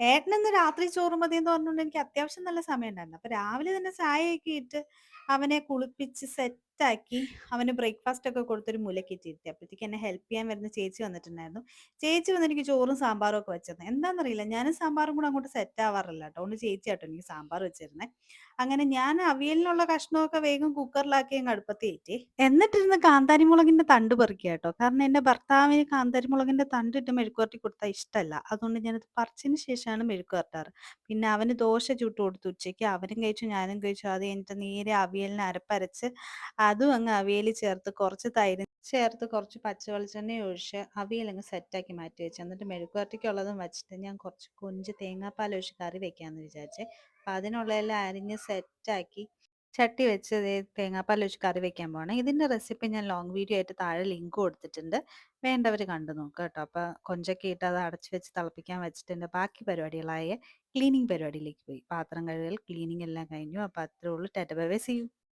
ഏട്ടനിന്ന് രാത്രി ചോറ് മതി എന്ന് പറഞ്ഞുകൊണ്ട് എനിക്ക് അത്യാവശ്യം നല്ല സമയം ഉണ്ടായിരുന്നു. അപ്പൊ രാവിലെ തന്നെ ചായയൊക്കെ ഇട്ട് അവനെ കുളിപ്പിച്ച് സെറ്റാക്കി അവന് ബ്രേക്ക്ഫാസ്റ്റ് ഒക്കെ കൊടുത്തൊരു മൂലക്കേറ്റി ഇരുത്തി. അപ്പോഴത്തേക്ക് എന്നെ ഹെൽപ്പ് ചെയ്യാൻ വരുന്ന ചേച്ചി വന്നിട്ടുണ്ടായിരുന്നു. ചേച്ചി വന്ന് എനിക്ക് ചോറും സാമ്പാറും ഒക്കെ വെച്ചിരുന്നത് എന്താണെന്നറിയില്ല ഞാനും സാമ്പാറും കൂടെ അങ്ങോട്ട് സെറ്റ് ആവാറില്ല കേട്ടോ അതുകൊണ്ട് ചേച്ചിയാട്ടോ എനിക്ക് സാമ്പാർ വെച്ചിരുന്നത് അങ്ങനെ ഞാൻ അവിയലിനുള്ള കഷ്ണമൊക്കെ വേഗം കുക്കറിലാക്കി അങ്ങ് അടുപ്പത്ത് കേറ്റി. എന്നിട്ടിരുന്ന് കാന്താരി മുളകിന്റെ തണ്ട് പറിക്കുക കേട്ടോ. കാരണം എന്റെ ഭർത്താവിന് കാന്താരി മുളകിന്റെ തണ്ട് ഇട്ട് മെഴുക്കുവരട്ടി കൊടുത്താൽ ഇഷ്ടമല്ല. അതുകൊണ്ട് ഞാനത് പറിച്ചതിന് ശേഷമാണ് മെഴുക്കുവരട്ടാറ് പിന്നെ അവന് ദോശ ചുട്ട് കൊടുത്തു ഉച്ചയ്ക്ക്. അവനും കഴിച്ചു ഞാനും കഴിച്ചു. അത് കഴിഞ്ഞിട്ട് നേരെ അവിയലിനെ അരപ്പരച്ച് അതും അങ്ങ് അവിയൽ ചേർത്ത് കുറച്ച് തൈര് ചേർത്ത് കുറച്ച് പച്ച വെളിച്ചെണ്ണയും ഒഴിച്ച് അവിയലങ്ങ് സെറ്റാക്കി മാറ്റി വെച്ചു. എന്നിട്ട് മെഴുക്ക് വെച്ചിട്ട് ഞാൻ കുറച്ച് കൊഞ്ച് തേങ്ങാപ്പാൽ ഒഴിച്ച് കറി വെക്കാമെന്ന് വിചാരിച്ചേ. അപ്പം അതിനുള്ളതെല്ലാം അരിഞ്ഞ് സെറ്റാക്കി ചട്ടി വെച്ച് തേങ്ങാപ്പാൽ ഒഴിച്ച് കറി വെക്കാൻ പോകണം ഇതിന്റെ റെസിപ്പി ഞാൻ ലോങ് വീഡിയോ ആയിട്ട് താഴെ ലിങ്ക് കൊടുത്തിട്ടുണ്ട്. വേണ്ടവർ കണ്ടു നോക്കുക കേട്ടോ. അപ്പോൾ കൊഞ്ചൊക്കെ ഇട്ട് അത് അടച്ച് വെച്ച് തിളപ്പിക്കാൻ വെച്ചിട്ടുണ്ട്. ബാക്കി പരിപാടികളായ ക്ലീനിങ് പരിപാടിയിലേക്ക് പോയി. പാത്രം കഴുകൽ, ക്ലീനിങ് എല്ലാം കഴിഞ്ഞു. അപ്പോൾ അത്രേ ഉള്ളൂ. Tata bye see you.